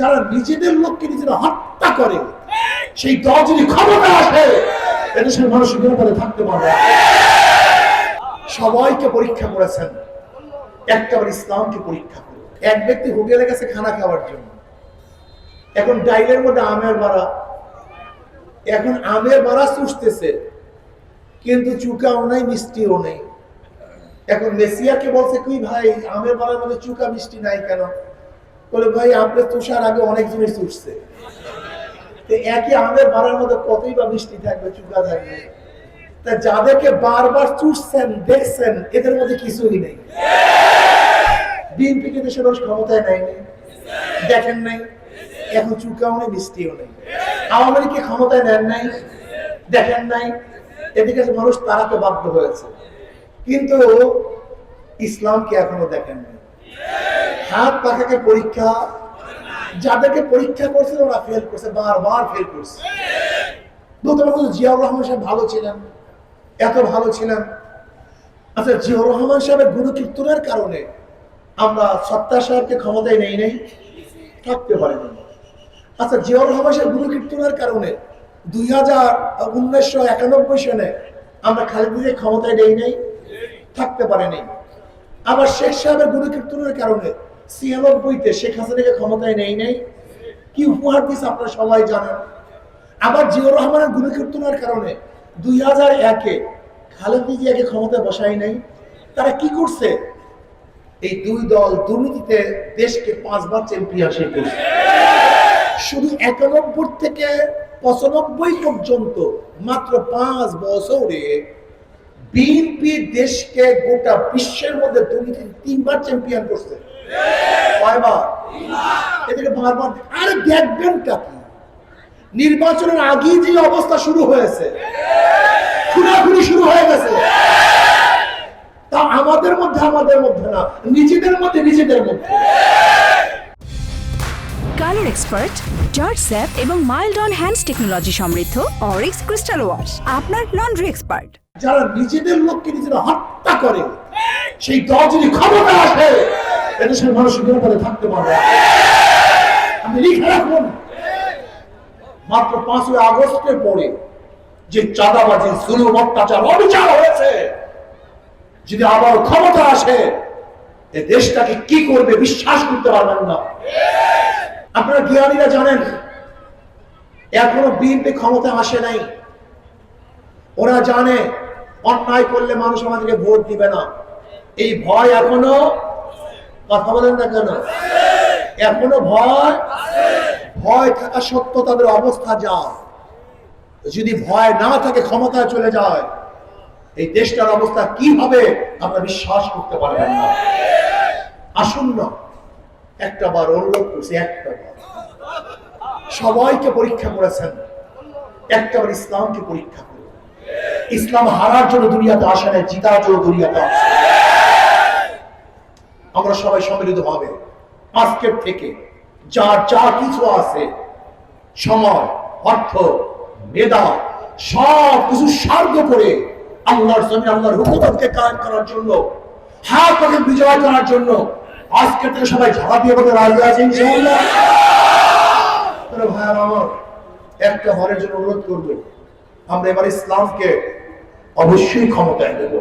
যারা নিজেদের লোককে নিজেরা হত্যা করে, সেই দল যদি ক্ষমতা আসে, এদেশের মানুষ নিরাপদে থাকতে পারবে সবাইকে পরীক্ষা করেছেন। একটাবার ইসলামকে পরীক্ষা করে এক ব্যক্তি হোটেলে গেছে খানা খাওয়ার জন্য। এখন ডাইলের মধ্যে আমের বাড়া। এখন আমের বাড়া চুষতেছে। কিন্তু চুকাও নাই, মিষ্টিও নেই। এখন মেসিয়াকে বলছে কি ভাই, আমের বাড়ার মধ্যে চুকা, মিষ্টি নাই কেন? বলে, ভাই, আপনার তুষার আগে অনেক জিনিস তো একই আমের বাড়ার মধ্যে কতই বা মিষ্টি থাকবে চুকা থাকবে। তা যাদেরকে বারবার চুষছেন, দেখছেন, এদের মধ্যে কিছুই নেই। বিএনপি কিন্তু সেরকম ক্ষমতায় নেয়নি। দেখেন নাই। এখন চুকাও নেই, মিষ্টিও নেই। আওয়ামী লীগকে ক্ষমতায় নেন নাই? দেখেন নাই। এদিকে মানুষ তারাকে বাধ্য হয়েছে। কিন্তু ইসলামকে এখনও দেখেন নাই হাত পাখাকে পরীক্ষা, যাদেরকে পরীক্ষা করছে ওরা ফেল করছে, বারবার ফেল করছে। জিয়াউর রহমান সাহেব ভালো ছিলেন, এত ভালো ছিলেন। আচ্ছা জিয়াউর রহমান সাহেবের কারণে আমরা সত্তা সাহেবকে ক্ষমতায় নেই নেই? থাকতে পারি আচ্ছা জিয়াউর রহমান সাহেব কারণে দুই হাজার উনিশশো একানব্বই সনে আমরা খালেদিকে ক্ষমতায় নেই নেই, থাকতে পারি নাই। আবার শেখ সাহেবের গুরু কীর্তনের কারণে ছিয়ানব্বইতে শেখ হাসিনাকে ক্ষমতায় নেই নেই। কি উপহার দিয়েছে আপনারা সবাই জানেন। আবার জিয়াউর রহমানের গুরু কীর্তনের কারণে দুই হাজার একে খালেদি জিয়াকে ক্ষমতায় বসাই নাই। তারা কি করছে? এই দুই দল দুর্নীতিতে দেশকে পাঁচবার চ্যাম্পিয়নশিপ করছে শুধু একানব্বই থেকে পঁচানব্বই পর্যন্ত মাত্র পাঁচ বছরে বিএনপি দেশকে গোটা বিশ্বের মধ্যে দুর্নীতি তিনবার চ্যাম্পিয়ন করছে। আরে দেখবেনটা কি? নির্বাচনের আগেই যে অবস্থা শুরু হয়েছে, খুনাখুনি শুরু হয়ে গেছে। তা আমাদের মধ্যে আমাদের মধ্যে না, নিজেদের মধ্যে নিজেদের মধ্যে। কালার এক্সপার্ট জর্জ স্যাপ এবং মাইল্ড অন হ্যান্ডস টেকনোলজি সমৃদ্ধ অরিক্স ক্রিস্টাল ওয়াশ, আপনার লন্ড্রি এক্সপার্ট। যারা নিজেদের লোককে নিজেরা হত্যা করে, সেই দল যদি ক্ষমতা আসে এদেশের মানুষ নিরাপদে থাকতে পারবে। আপনি লিখে রাখুন। মাত্র পাঁচই আগস্টের পরে যে চাঁদাবাজি, জুলুম, অত্যাচার, অবিচার হয়েছে, যদি আবার ক্ষমতা আসে, এ দেশটাকে কি করবে বিশ্বাস করতে পারবেন না। আপনারা জ্ঞানীরা জানেন, এখনও বিএনপি ক্ষমতা আসে নাই। ওরা জানে, অন্যায় করলে মানুষ আমাদেরকে ভোট দিবে না। এই ভয় এখনও কথা বলেন না কেন? এখনও ভয়? ভয় থাকা সত্ত্বেও তাদের অবস্থা যা যদি ভয় না থাকে, ক্ষমতায় চলে যায়। এই দেশটার অবস্থা কি হবে আপনারা বিশ্বাস করতে পারবেন না। আসুন না। একটা বার অনুরোধ করছি, একটা বার। সবাইকে পরীক্ষা করেছেন, একটা বার ইসলামকে পরীক্ষা করুন। ইসলাম হারার জন্য দুনিয়াতে আসে না জিতার জন্য দুনিয়াতে আসে আমরা সবাই সম্মিলিত হবে আজকের থেকে যার যা কিছু আছে, সময়, অর্থ, মেধা, সব কিছু সার্গ করে আল্লাহর জমি আল্লাহর হুকুমতকে কায়েম করার জন্য, হাত বিজয় করার জন্য আজকে থেকে সবাই ঝাড়া দিয়ে বলতে রাজি আছে, ইনশাআল্লাহ। ভাইয়ার আমার একটা ঘরের জন্য অনুরোধ করব, আমরা এবার ইসলামকে অবশ্যই ক্ষমতায় দেবো